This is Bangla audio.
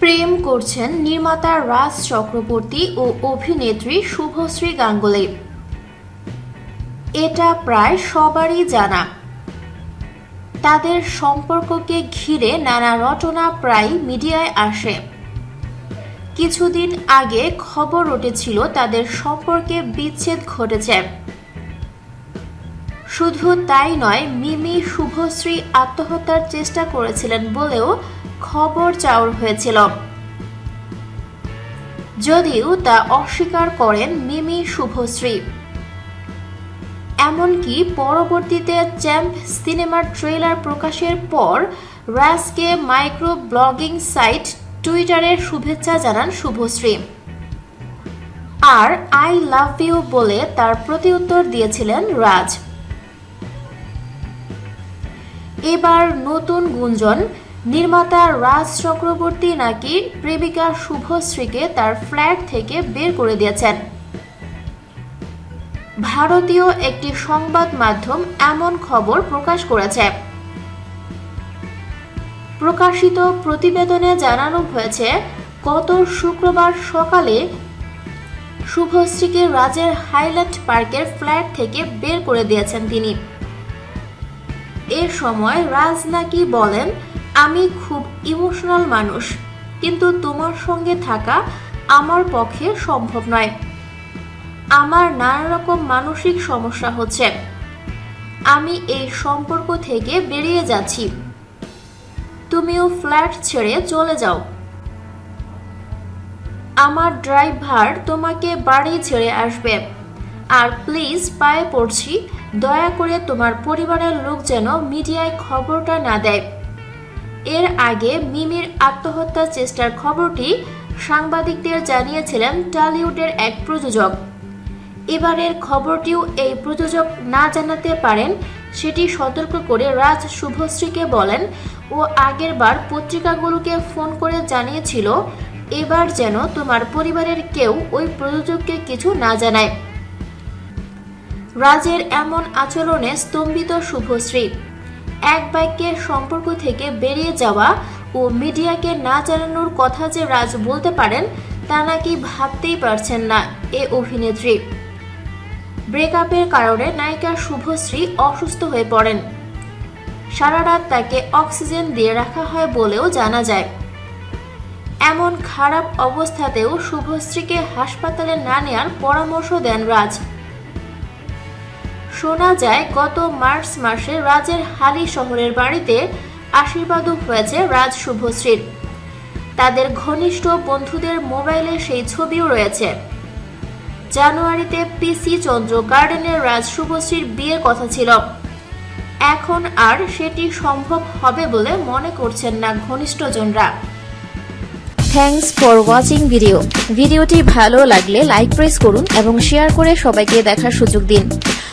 প্রেম করছেন নির্মাতা রাজ চক্রবর্তী ও অভিনেত্রী শুভশ্রী গাঙ্গুলি। এটা প্রায় সবারই জানা। তাদের সম্পর্ককে ঘিরে নানা রচনা প্রায় মিডিয়ায় আসে। কিছুদিন আগে খবর উঠেছিল তাদের সম্পর্কে বিচ্ছেদ ঘটেছে। শুধু তাই নয়, মিমি শুভশ্রী আত্মহত্যার চেষ্টা করেছিলেন বলেও খবর চাউর হয়েছিল। যদিও তা অস্বীকার করেন মিমি শুভশ্রী। এমনকি পরবর্তীতে চ্যাম্প সিনেমার ট্রেলার প্রকাশের পর রাজকে মাইক্রো ব্লগিং সাইট টুইটারের শুভেচ্ছা জানান শুভশ্রী। আর আই লাভ ইউ বলে তার প্রতিউত্তর দিয়েছিলেন রাজ। এবার নতুন গুঞ্জন। নির্মাতা রাজ চক্রবর্তী নাকি প্রেমিকা শুভশ্রীকে তার ফ্ল্যাট থেকে বের করে দিয়েছেন। ভারতীয় একটি সংবাদ মাধ্যম এমন খবর প্রকাশ করেছে। প্রকাশিত প্রতিবেদনে জানানো হয়েছে, গত শুক্রবার সকালে শুভশ্রীকে রাজের হাইল্যান্ড পার্কের ফ্ল্যাট থেকে বের করে দিয়েছেন তিনি। এ সময় রাজ নাকি বলেন, আমি খুব ইমোশনাল মানুষ, কিন্তু তোমার সঙ্গে থাকা আমার পক্ষে সম্ভব নয়। আমার নানা রকম মানসিক সমস্যা হচ্ছে। আমি এই সম্পর্ক থেকে বেরিয়ে যাচ্ছি। তুমিও ফ্ল্যাট ছেড়ে চলে যাও। আমার ড্রাইভার তোমাকে বাড়ি ছেড়ে আসবে। আর প্লিজ পায়ে পড়ছি দয়া করে তোমার পরিবারের লোক যেন মিডিয়ায় খবরটা না দেয়। এর আগে মিমির আত্মহত্যা চেষ্টার খবরটি সাংবাদিকদের জানিয়েছিলেন টলিউডের এক প্রযোজক। এবারের খবরটিও এই প্রযোজক না জানাতে পারেন, সেটি সতর্ক করে রাজ শুভশ্রীকে বলেন, ও আগের বার পত্রিকাগুলোকে ফোন করে জানিয়েছিল, এবার যেন তোমার পরিবারের কেউ ওই প্রযোজককে কিছু না জানায়। রাজের এমন আচরণে স্তম্ভিত শুভশ্রী এক বাক্যের সম্পর্ক থেকে বেরিয়ে যাওয়া ও মিডিয়াকে না জানানোর কথা যে রাজ বলতে পারেন, তা নাকি ভাবতেই পারছেন না এ অভিনেত্রী। ব্রেকআপের কারণে নায়িকা শুভশ্রী অসুস্থ হয়ে পড়েন। সারা রাত তাকে অক্সিজেন দিয়ে রাখা হয় বলেও জানা যায়। এমন খারাপ অবস্থাতেও শুভশ্রীকে হাসপাতালে না নেয়ার পরামর্শ দেন রাজ। শোনা যায়, গত মার্চ মাসে রাজের হালি শহরের বাড়িতে আশীর্বাদও হয়েছে রাজ শুভশ্রীর। তাদের ঘনিষ্ঠ বন্ধুদের মোবাইলে সেই ছবিও রয়েছে। জানুয়ারিতে পিসি চন্দ্র গার্ডেনের রাজ শুভশ্রীর বিয়ের কথা ছিল। এখন আর সেটি সম্ভব হবে বলে মনে করছেন না ঘনিষ্ঠজনরা। থ্যাংকস ফর ওয়াচিং ভিডিও ভিডিওটি ভালো লাগলে লাইক প্রেস করুন এবং শেয়ার করে সবাইকে দেখার সুযোগ দিন।